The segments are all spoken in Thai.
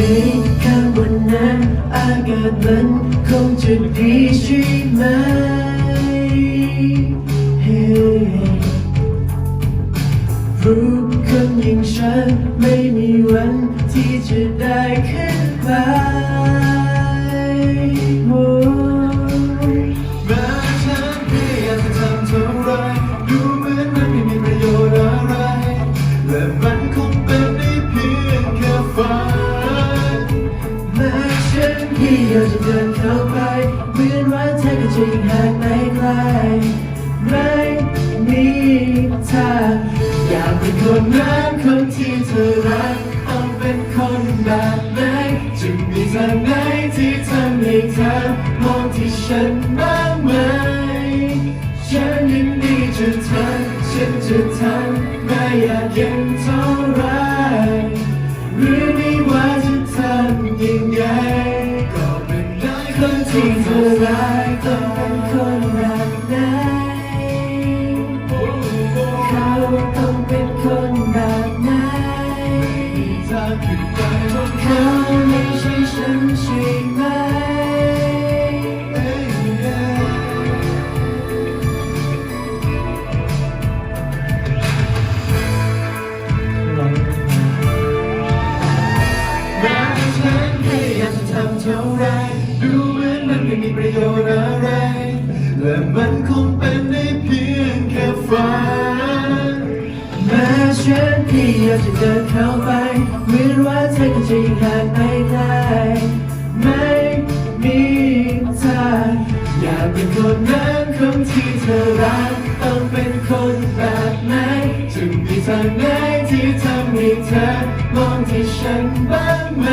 ดีข้างบนนั้นอากาศมันคงจะดีใช่ไหม hey. รู้คนอย่างฉันไม่มีวันที่จะได้ขึ้นมา นพยายามจะเดินเข้าไปเหมือนว่าเธอก็จะยังห่างไม่ไกลไม่มีทางอยากเป็นคนนั้นคนที่เธอรักต้องเป็นคนแบบไหนจะมีทางไหนที่ทำให้เธอมองที่ฉันบ้างไหมฉันยินดีจะทำฉันจะทำไม่อยากเย็นเท่าไรหรือ ไหนเขาต้องเป็นคนแบบไหนถ้าคิดไปว่าเขาไม่ใช่ฉันใช่ไหมแม้ฉันพยายามจะทำเท่าไรดูเหมือนมันไม่มีประโยชน์อะไร และมันคงเป็นได้เพียงแค่ฝันแม้ฉันพยายามจะเดินเข้าไปเหมือนว่าเธอจะยังห่างไม่ไกลไม่มีทางอยากเป็นคนนั้นคนที่เธอรักต้องเป็นคนแบบไหนจะมีทางไหนที่ทำให้เธอมองที่ฉันบ้างไหม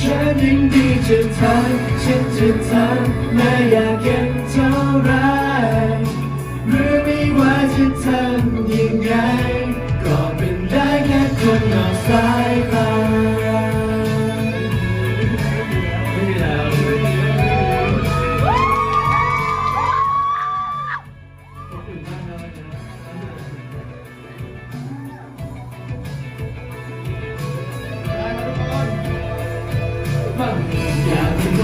ฉันยินดีจะทำฉันจะทำไม่อยาก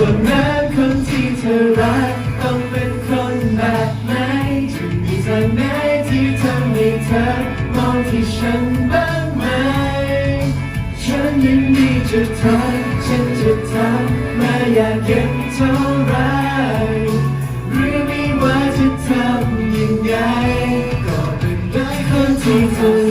ว่าแม้คนที่เธอรักต้องเป็นคนแบบไหนจะมีทางไหนที่ทำให้เธอมองที่ฉันบ้างไหม ฉันยินดีจะทำฉันจะทำไม่อยากเก็บเท่าไรหรือไม่ว่าจะทำยังไง ก็เป็นได้คนที่เธอ